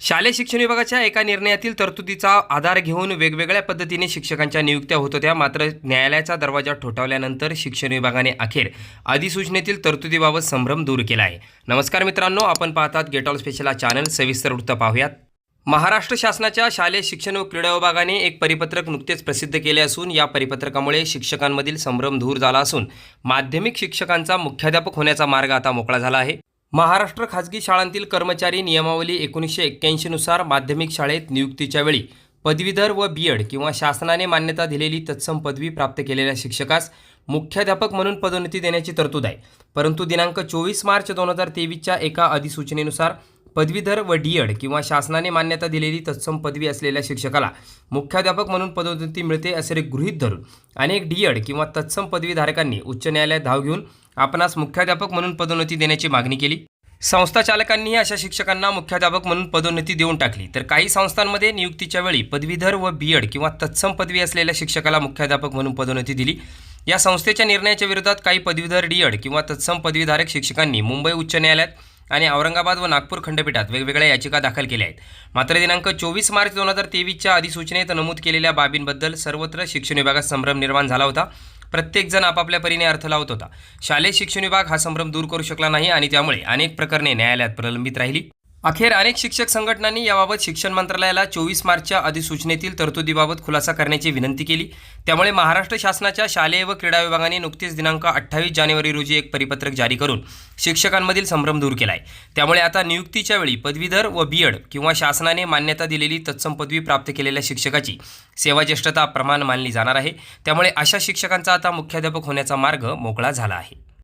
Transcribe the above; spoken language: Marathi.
शालेय शिक्षण विभागाच्या एका निर्णयातील तरतुदीचा आधार घेऊन वेगवेगळ्या पद्धतीने शिक्षकांच्या नियुक्त्या होत होत्या. मात्र न्यायालयाचा दरवाजा ठोठावल्यानंतर शिक्षण विभागाने अखेर अधिसूचनेतील तरतुदीबाबत संभ्रम दूर केला आहे. नमस्कार मित्रांनो आपण पाहतात गेट ऑल स्पेशल हा चॅनल सविस्तर वृत्त पाहूयात. महाराष्ट्र शासनाच्या शालेय शिक्षण व क्रीडा विभागाने एक परिपत्रक नुकतेच प्रसिद्ध केले असून या परिपत्रकामुळे शिक्षकांमधील संभ्रम दूर झाला असून माध्यमिक शिक्षकांचा मुख्याध्यापक होण्याचा मार्ग आता मोकळा झाला आहे. महाराष्ट्र खाजगी शाळांतील कर्मचारी नियमावली एकोणीसशे एक्क्याऐंशीनुसार माध्यमिक शाळेत नियुक्तीच्या वेळी पदवीधर व बी एड किंवा शासनाने मान्यता दिलेली तत्सम पदवी प्राप्त केलेल्या शिक्षकास मुख्याध्यापक म्हणून पदोन्नती देण्याची तरतूद आहे. परंतु दिनांक चोवीस मार्च दोन हजार तेवीसच्या एका अधिसूचनेनुसार पदवीधर व डी एड किंवा शासनाने मान्यता दिलेली तत्सम पदवी असलेल्या शिक्षकाला मुख्याध्यापक म्हणून पदोन्नती मिळते असे गृहीत धरून अनेक डी एड किंवा तत्सम पदवीधारकांनी उच्च न्यायालयात धाव घेऊन आपणास मुख्याध्यापक म्हणून पदोन्नती देण्याची मागणी केली. संस्था चालकांनीही अशा शिक्षकांना मुख्याध्यापक म्हणून पदोन्नती देऊन टाकली. तर काही संस्थांमध्ये नियुक्तीच्या वेळी पदवीधर व बी एड किंवा तत्सम पदवी असलेल्या शिक्षकाला मुख्याध्यापक म्हणून पदोन्नती दिली. या संस्थेच्या निर्णयाच्या विरोधात काही पदवीधर डी एड किंवा तत्सम पदवीधारक शिक्षकांनी मुंबई उच्च न्यायालयात आणि औरंगाबाद व नागपूर खंडपीठात वेगवेगळ्या याचिका दाखल केल्या आहेत. मात्र दिनांक चोवीस मार्च दोन हजार तेवीसच्या अधिसूचनेत नमूद केलेल्या बाबींबद्दल सर्वत्र शिक्षण विभागात संभ्रम निर्माण झाला होता. प्रत्येकजण आपापल्या परीने अर्थ लावत होता. शालेय शिक्षण विभाग हा संभ्रम दूर करू शकला नाही आणि त्यामुळे अनेक प्रकरणे न्यायालयात प्रलंबित राहिली. अखेर अनेक शिक्षक संघटनांनी याबाबत शिक्षण मंत्रालयाला चोवीस मार्चच्या अधिसूचनेतील तरतुदीबाबत खुलासा करण्याची विनंती केली. त्यामुळे महाराष्ट्र शासनाच्या शालेय व क्रीडा विभागाने नुकतीच दिनांक अठ्ठावीस जानेवारी रोजी एक परिपत्रक जारी करून शिक्षकांमधील संभ्रम दूर केला आहे त्यामुळे आता नियुक्तीच्या वेळी पदवीधर व बी एड किंवा शासनाने मान्यता दिलेली तत्सम पदवी प्राप्त केलेल्या शिक्षकाची सेवाज्येष्ठता प्रमाण मानली जाणार आहे. त्यामुळे अशा शिक्षकांचा आता मुख्याध्यापक होण्याचा मार्ग मोकळा झाला आहे.